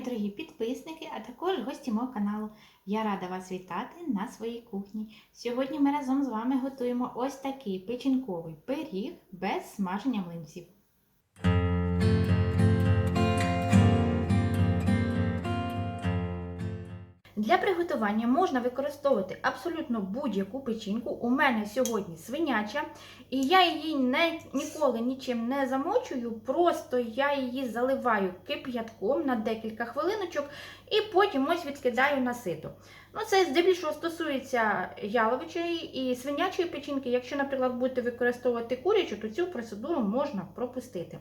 дорогі підписники, а також гості мого каналу. Я рада вас вітати на своїй кухні. Сьогодні ми разом з вами готуємо ось такий печінковий пиріг без смаження млинців. Для приготування можна використовувати абсолютно будь-яку печінку. У мене сьогодні свиняча, і я її не, ніколи нічим не замочую, просто я її заливаю кип'ятком на декілька хвилиночок і потім ось відкидаю на сито. Ну, Це здебільшого стосується яловичої і свинячої печінки. Якщо, наприклад, будете використовувати курячу, то цю процедуру можна пропустити.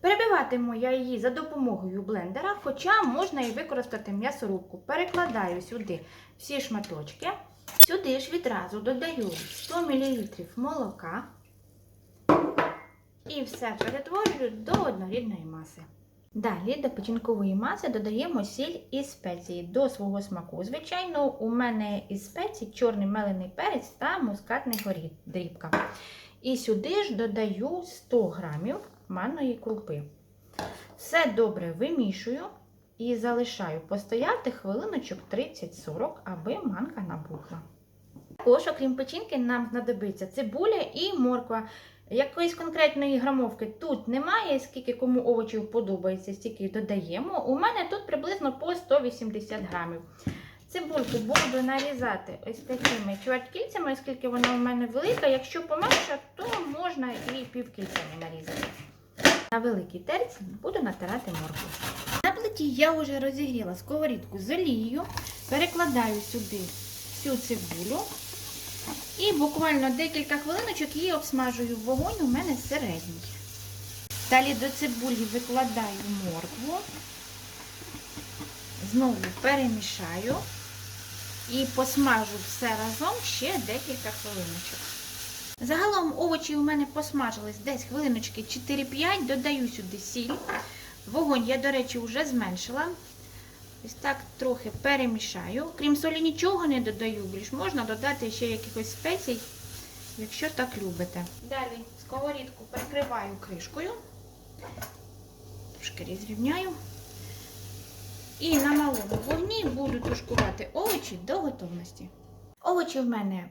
Перебиватиму я її за допомогою блендера, хоча можна і використати м'ясорубку. Перекладаю сюди всі шматочки. Сюди ж відразу додаю 100 мл молока і все перетворюю до однорідної маси. Далі до печінкової маси додаємо сіль і спеції до свого смаку. Звичайно, у мене із спецій чорний мелений перець та мускатний горіх дрібка. І сюди ж додаю 100 грамів манної крупи. Все добре вимішую і залишаю постояти хвилиночок 30-40, аби манка набухла. Також, окрім печінки, нам знадобиться цибуля і морква. Якоїсь конкретної грамовки тут немає, скільки кому овочів подобається, стільки додаємо. У мене тут приблизно по 180 грамів. Цибульку буду нарізати ось такими чверткільцями, оскільки вона у мене велика. Якщо поменша, то можна і півкільцями нарізати. На великій терці буду натирати моркву. На плиті я вже розігріла сковорідку з олією, перекладаю сюди всю цибулю і буквально декілька хвилиночок її обсмажую. Вогонь у мене середній. Далі до цибулі викладаю моркву, знову перемішаю і посмажу все разом ще декілька хвилиночок. Загалом овочі у мене посмажились десь хвилиночки 4-5, додаю сюди сіль. Вогонь я, до речі, вже зменшила. Ось так трохи перемішаю. Крім солі, нічого не додаю, більш можна додати ще якихось спецій, якщо так любите. Далі сковорідку прикриваю кришкою, трошки розрівняю. І на малому вогні буду тушкувати овочі до готовності. Овочі в мене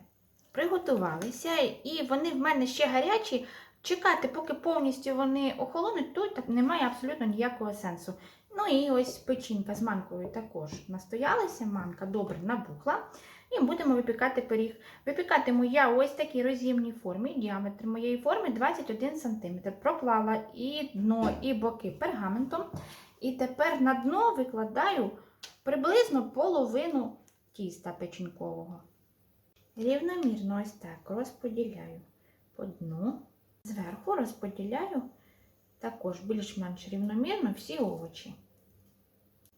приготувалися, і вони в мене ще гарячі. Чекати, поки повністю вони охолонуть, тут немає абсолютно ніякого сенсу. Ну і ось печінка з манкою також настоялася, манка добре набухла. І будемо випікати пиріг. Випікатиму я ось такій роз'ємній формі. Діаметр моєї форми 21 см. Проклала і дно, і боки пергаментом. І тепер на дно викладаю приблизно половину тіста печінкового. Рівномірно ось так розподіляю по дну. Зверху розподіляю також більш-менш рівномірно всі овочі.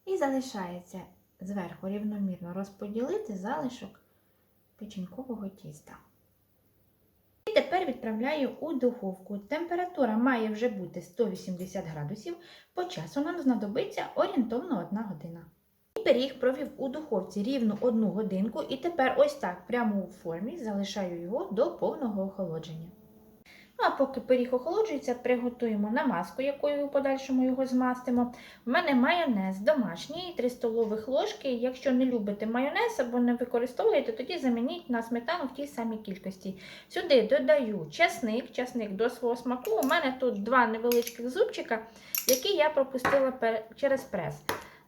І залишається зверху рівномірно розподілити залишок печінкового тіста. І тепер відправляю у духовку. Температура має вже бути 180 градусів, по часу нам знадобиться орієнтовно 1 година. І пиріг провів у духовці рівно 1 годинку, і тепер ось так прямо у формі залишаю його до повного охолодження. Ну, а поки пиріг охолоджується, приготуємо намазку, якою в подальшому його змастимо. У мене майонез домашній, 3 столових ложки. Якщо не любите майонез або не використовуєте, тоді замініть на сметану в тій самій кількості. Сюди додаю часник, часник до свого смаку. У мене тут два невеличких зубчика, які я пропустила через прес.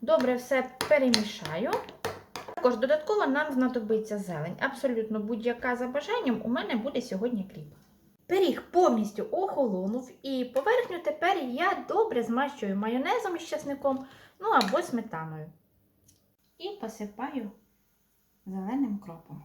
Добре все перемішаю. Також додатково нам знадобиться зелень. Абсолютно будь-яка за бажанням у мене буде сьогодні кріп. Пиріг повністю охолонув, і поверхню тепер я добре змащую майонезом із часником, ну або сметаною. І посипаю зеленим кропом.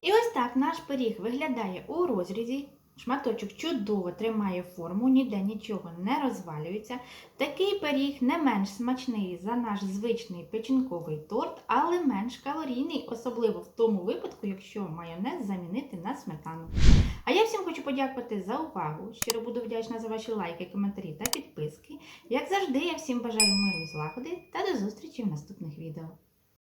І ось так наш пиріг виглядає у розрізі. Шматочок чудово тримає форму, ніде нічого не розвалюється. Такий пиріг не менш смачний за наш звичний печінковий торт, але менш калорійний, особливо в тому випадку, якщо майонез замінити на сметану. А я всім хочу подякувати за увагу. Щиро буду вдячна за ваші лайки, коментарі та підписки. Як завжди, я всім бажаю миру і злагоди та до зустрічі в наступних відео.